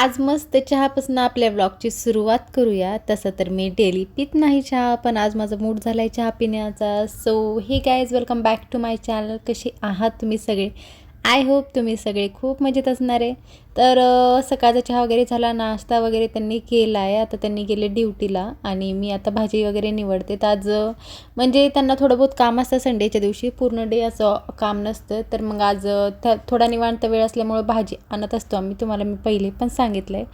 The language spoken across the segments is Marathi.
आज मस्त चहापासून आपल्या ब्लॉगची सुरुवात करूया. तसं तर मी डेली पित नाही चहा पण आज माझा मूड झाला आहे चहा पिण्याचा. So hey guys welcome back to my channel कसे आहात तुम्ही सगळे? आय होप तुम्ही सगळे खूप मजेत असणार आहे. तर सकाळचा चहा वगैरे झाला नाश्ता वगैरे त्यांनी केला आहे आता त्यांनी गेले ड्युटीला आणि मी आता भाजी वगैरे निवडते. तर आज म्हणजे त्यांना थोडं बहुत काम असतं संडेच्या दिवशी. पूर्ण डे असं काम नसतं. तर मग आज थोडा निवांत वेळ असल्यामुळं भाजी आणत असतो आम्ही. तुम्हाला मी पहिले पण सांगितलं आहे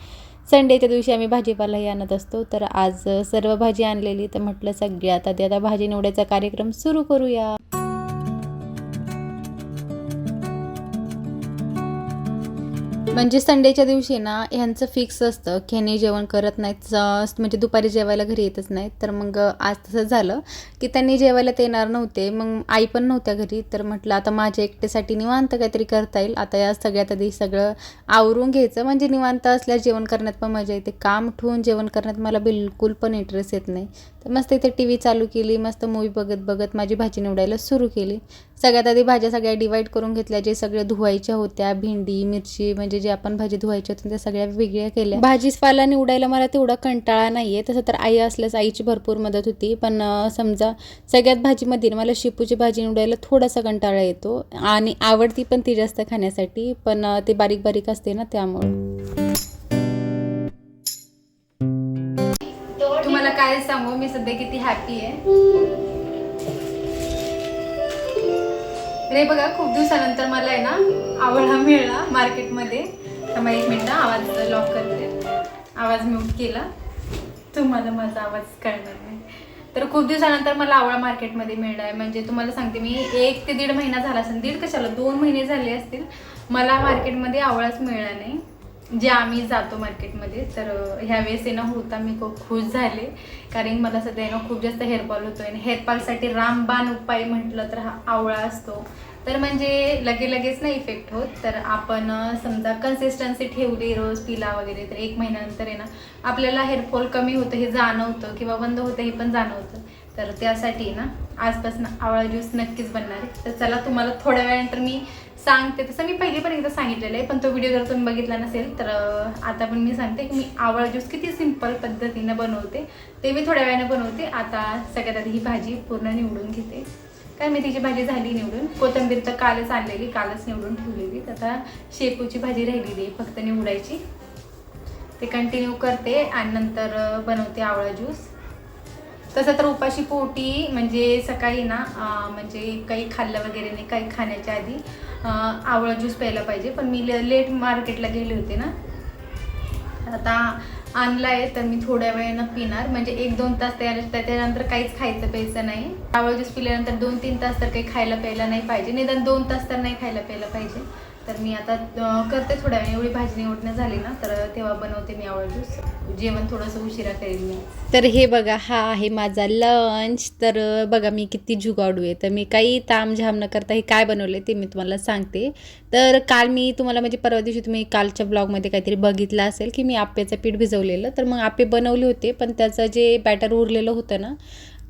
संडेच्या दिवशी आम्ही भाजीपालाही आणत असतो. तर आज सर्व भाजी आणलेली. तर म्हटलं सगळी आता ते आता भाजी निवडायचा कार्यक्रम सुरू करूया. म्हणजे संडेच्या दिवशी ना ह्यांचं फिक्स असतं की ह्यांनी जेवण करत नाहीत म्हणजे दुपारी जेवायला घरी येतच नाहीत. तर मग आज तसं झालं की त्यांनी जेवायला ते येणार नव्हते. मग आई पण नव्हत्या घरी. तर म्हटलं आता माझ्या एकट्यासाठी निवांत काहीतरी करता येईल. आता या सगळ्यात आधी सगळं आवरून घ्यायचं. म्हणजे निवांत असल्यास जेवण करण्यात पण मजा येते. काम ठेवून जेवण करण्यात मला बिलकुल पण इंटरेस्ट येत नाही. तर मस्त इथे टी व्ही चालू केली मस्त मूवी बघत बघत माझी भाजी निवडायला सुरू केली. सगळ्यात आधी भाज्या सगळ्या डिवाईड करून घेतल्या जे सगळ्या धुवायच्या होत्या भेंडी मिरची म्हणजे जे आपण भाजी धुवायच्या होत्या त्या सगळ्या वेगळ्या केल्या. भाजीपाला निवडायला मला तेवढा कंटाळा नाही आहे तसं तर आई असल्यास आईची भरपूर मदत होती. पण समजा सगळ्यात भाजीमध्ये मला शेपूची भाजी निवडायला थोडासा कंटाळा येतो आणि आवडती पण ती जास्त खाण्यासाठी पण ते बारीक बारीक असते ना त्यामुळे. काय सांगू? मी सध्या किती हॅपी आहे. रे बघा खूप दिवसानंतर मला आहे ना आवळा मिळला मार्केटमध्ये तर एक मिनटं आवाज लॉक करते. आवाज म्यूट केला. तुम्हाला माझा आवाज कळणार नाही. तर खूप दिवसानंतर मला आवळा मार्केटमध्ये मिळणार आहे म्हणजे तुम्हाला सांगते मी एक ते दीड महिना झाला असेल. दीड कशाला? दोन महिने झाले असतील. मला मार्केटमध्ये आवळाच मिळणार नाही. जे आम्ही जातो मार्केटमध्ये तर ह्यावेळेस ह्या वेळेस येणं होता मी खूप खुश झाले. कारण मला सध्या येणं खूप जास्त हेअरफॉल होतो आणि हेअरफॉलसाठी रामबाण उपाय म्हटलं तर हा आवळा असतो. तर म्हणजे लगे लगेच नाही इफेक्ट होत. तर आपण समजा कन्सिस्टन्सी ठेवली रोज पिला वगैरे तर एक महिन्यानंतर आहे ना आपल्याला हेअरफॉल कमी होतं हे जाणवतं किंवा बंद होतं हे पण जाणवतं. तर त्यासाठी ना आजपासून आवळा ज्यूस नक्कीच बनणार आहे. तर चला तुम्हाला थोड्या वेळानंतर मी सांगते. तसं मी पहिली पण एकदा सांगितलेलं आहे पण तो व्हिडिओ जर तुम्ही बघितला नसेल तर आता पण मी सांगते की मी आवळा ज्यूस किती सिंपल पद्धतीनं बनवते. ते मी थोड्या वेळानं बनवते. आता सगळ्यात आधी ही भाजी पूर्ण निवडून घेते. काय मेथीची भाजी झाली निवडून. कोथिंबीर तर कालच आणलेली कालच निवडून ठेवलेली. तर आता शेपूची भाजी राहिलेली आहे फक्त निवडायची. ते कंटिन्यू करते आणि नंतर बनवते आवळा ज्यूस तसं तर उपाशी पोटी म्हणजे सकाळी ना म्हणजे काही खाल्लं वगैरे नाही काही खाण्याच्या आधी आवळा ज्यूस प्यायला पाहिजे. पण मी लेट मार्केटला गेले होते ना. आता आणला आहे तर मी थोड्या वेळेनं पिणार. म्हणजे एक दोन तास तयार त्याच्यानंतर काहीच खायचं प्यायचं नाही. आवळा ज्यूस पिल्यानंतर दोन तीन तास तर काही खायला प्यायला नाही पाहिजे. निदान दोन तास तर नाही खायला प्यायला पाहिजे. तर मी आता करते थोड्या वेळ. एवढी भाजी निवडणं झाली ना तर तेव्हा बनवते मी आवड ज्यूस. जेवण थोडंसं उशिरा करेल मी. तर हे बघा हा आहे माझा लंच तर बघा मी किती जुगाडू आहे. तर मी काही तामझाम न करता हे काय बनवले ते मी तुम्हाला सांगते. तर काल मी तुम्हाला म्हणजे परवा दिवशी तुम्ही कालच्या ब्लॉगमध्ये काहीतरी बघितलं असेल की मी आप्याचं पीठ भिजवलेलं. तर मग आप्पे बनवले होते पण त्याचं जे बॅटर उरलेलं होतं ना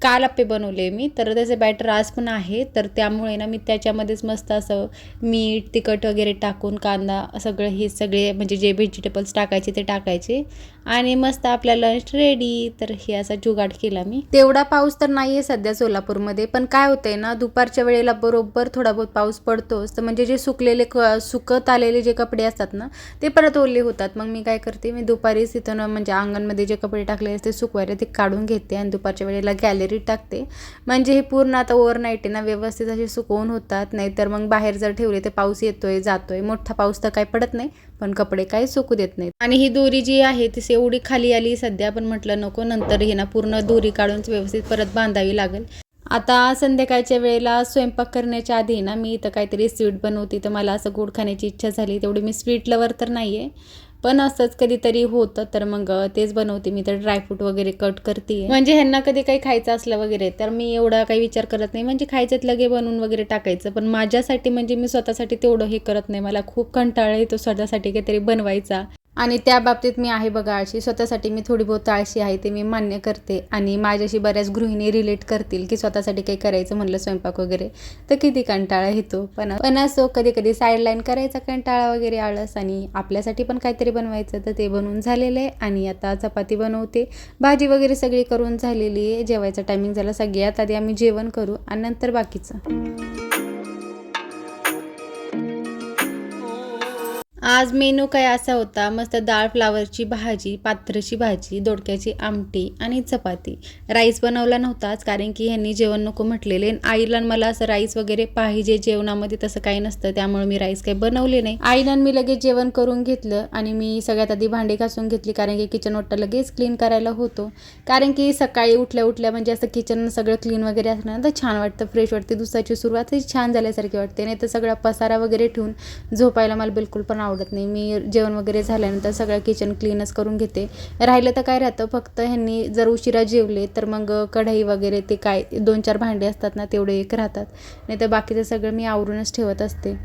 काल आप्पे बनवले मी. तर त्याचे बॅटर आज पण आहे. तर त्यामुळे ना मी त्याच्यामध्येच मस्त असं मीठ तिखट वगैरे टाकून कांदा सगळं हे सगळे म्हणजे जे व्हेजिटेबल्स टाकायचे ते टाकायचे. आणि मस्त आपला लंच रेडी तर हे असा जुगाड केला मी. तेवढा पाऊस तर नाही आहे सध्या सोलापूरमध्ये पण काय होतंय ना दुपारच्या वेळेला बरोबर थोडा बहुत पाऊस पडतोच. तर म्हणजे जे सुकलेले क सुकत आलेले जे कपडे असतात ना ते परत ओले होतात. मग मी काय करते मी दुपारीच तिथं म्हणजे अंगणमध्ये जे कपडे टाकले असते सुकवायला ते काढून घेते आणि दुपारच्या वेळेला गॅलरीत टाकते. म्हणजे हे पूर्ण आता ओव्हरनाईट आहे ना व्यवस्थित असे सुकवून होतात. नाहीतर मग बाहेर जर ठेवले तर पाऊस येतोय जातोय. मोठा पाऊस तर काही पडत नाही. पण कपडे काही सुकू देत नाहीत. आणि ही दोरी जी आहे ती एवढी खाली आली सध्या पण म्हटलं नको नंतर हे ना पूर्ण दोरी काढून व्यवस्थित परत बांधावी लागेल. आता संध्याकाळच्या वेळेला स्वयंपाक करण्याच्या आधी ना मी इथं काहीतरी स्वीट बनवते तर मला असं गोड खाण्याची इच्छा झाली तेवढी मी स्वीट लवर तर नाही आहे पण असंच कधीतरी होतं तर मग तेच बनवते मी. तर ड्रायफ्रूट वगैरे कट करते म्हणजे ह्यांना कधी काही खायचं असलं वगैरे तर मी एवढा काही विचार करत नाही. म्हणजे खायचं लगे बनवून वगैरे टाकायचं पण माझ्यासाठी म्हणजे मी स्वतःसाठी तेवढं हे करत नाही. मला खूप कंटाळा येतो स्वतःसाठी काहीतरी बनवायचा. आणि त्या बाबतीत मी आहे बघा आळशी. स्वतःसाठी मी थोडी बहुत आळशी आहे ते मी मान्य करते. आणि माझ्याशी बऱ्याच गृहिणी रिलेट करतील की स्वतःसाठी काही करायचं म्हणलं स्वयंपाक वगैरे तर किती कंटाळा येतो. पण पण असो कधी कधी साईडलाईन करायचा कंटाळा वगैरे आळस आणि आपल्यासाठी पण काहीतरी बनवायचं तर ते बनवून झालेलं आहे. आणि आता चपाती बनवते. भाजी वगैरे सगळी करून झालेली आहे. जेवायचा टायमिंग झाला सगळ्यात आधी आम्ही जेवण करू आणि नंतर बाकीचं. आज मेनू काय असा होता? मस्त डाळ फ्लावरची भाजी पात्रची भाजी दोडक्याची आमटी आणि चपाती. राईस बनवला नव्हताच कारण की ह्यांनी जेवण नको म्हटलेले. आईला मला असं राईस वगैरे पाहिजे जेवणामध्ये तसं काही नसतं त्यामुळे मी राईस काही बनवले नाही. आईला मी लगेच जेवण करून घेतलं आणि मी सगळ्यात आधी भांडी घासून घेतली कारण की किचन वाटतं लगेच क्लीन करायला होतो. कारण की सकाळी उठल्या उठल्या म्हणजे असं किचन सगळं क्लीन वगैरे असलं ना तर छान वाटतं फ्रेश वाटते. दुसऱ्याची सुरुवातही छान झाल्यासारखी वाटते. नाही तर सगळा पसारा वगैरे ठेवून झोपायला मला बिलकुल पण आवडतं नाही. मी जेवण वगैरे झाल्यानंतर सगळं किचन क्लीनच करून घेते. राहिलं तर काय राहतं? फक्त ह्यांनी जर उशिरा जेवले तर मग कढई वगैरे ते काय दोन चार भांडे असतात ना तेवढे एक राहतात. नाही तर बाकीचं सगळं मी आवरूनच ठेवत असते.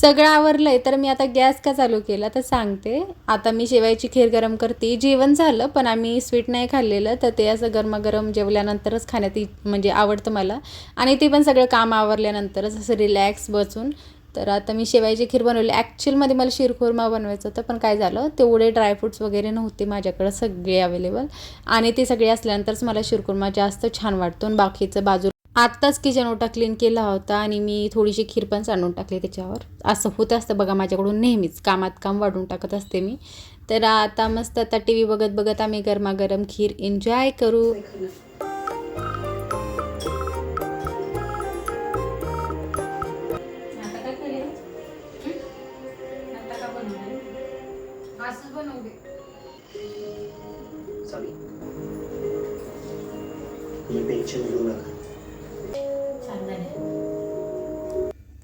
सगळं आवरलं आहे तर मी आता गॅस का चालू केला तर सांगते. आता मी शेवायची खीर गरम करते. जेवण झालं पण आम्ही स्वीट नाही खाल्लेलं तर ते असं गरमागरम जेवल्यानंतरच खाण्यात म्हणजे आवडतं मला. आणि ते पण सगळं काम आवरल्यानंतरच असं रिलॅक्स बसून. तर आता मी शेवायची खीर बनवली. ॲक्च्युअलमध्ये मला शिरखुर्मा बनवायचं होतं पण काय झालं तेवढे ड्रायफ्रुट्स वगैरे नव्हते माझ्याकडं सगळे अवेलेबल आणि ते सगळे असल्यानंतरच मला शिरखुर्मा जास्त छान वाटतो. आणि बाकीचं बाजू आत्ताच किचन ओटा क्लीन केला होता आणि मी थोडीशी खीर पण सांडून टाकली त्याच्यावर. असं होत असतं बघा माझ्याकडून नेहमीच. कामात काम वाढून टाकत असते मी. तर आता मस्त आता टी व्ही बघत बघत आम्ही गरमागरम खीर एन्जॉय करू. सॉरी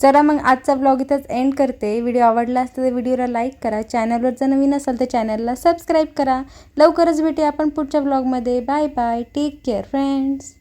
चला मग आजचा ब्लॉग इथंच एंड करते. व्हिडिओ आवडला असता तर व्हिडिओला लाईक करा. चॅनलवर जर नवीन असाल तर चॅनलला सबस्क्राईब करा. लवकरच भेटूया आपण पुढच्या ब्लॉगमध्ये bye bye take care friends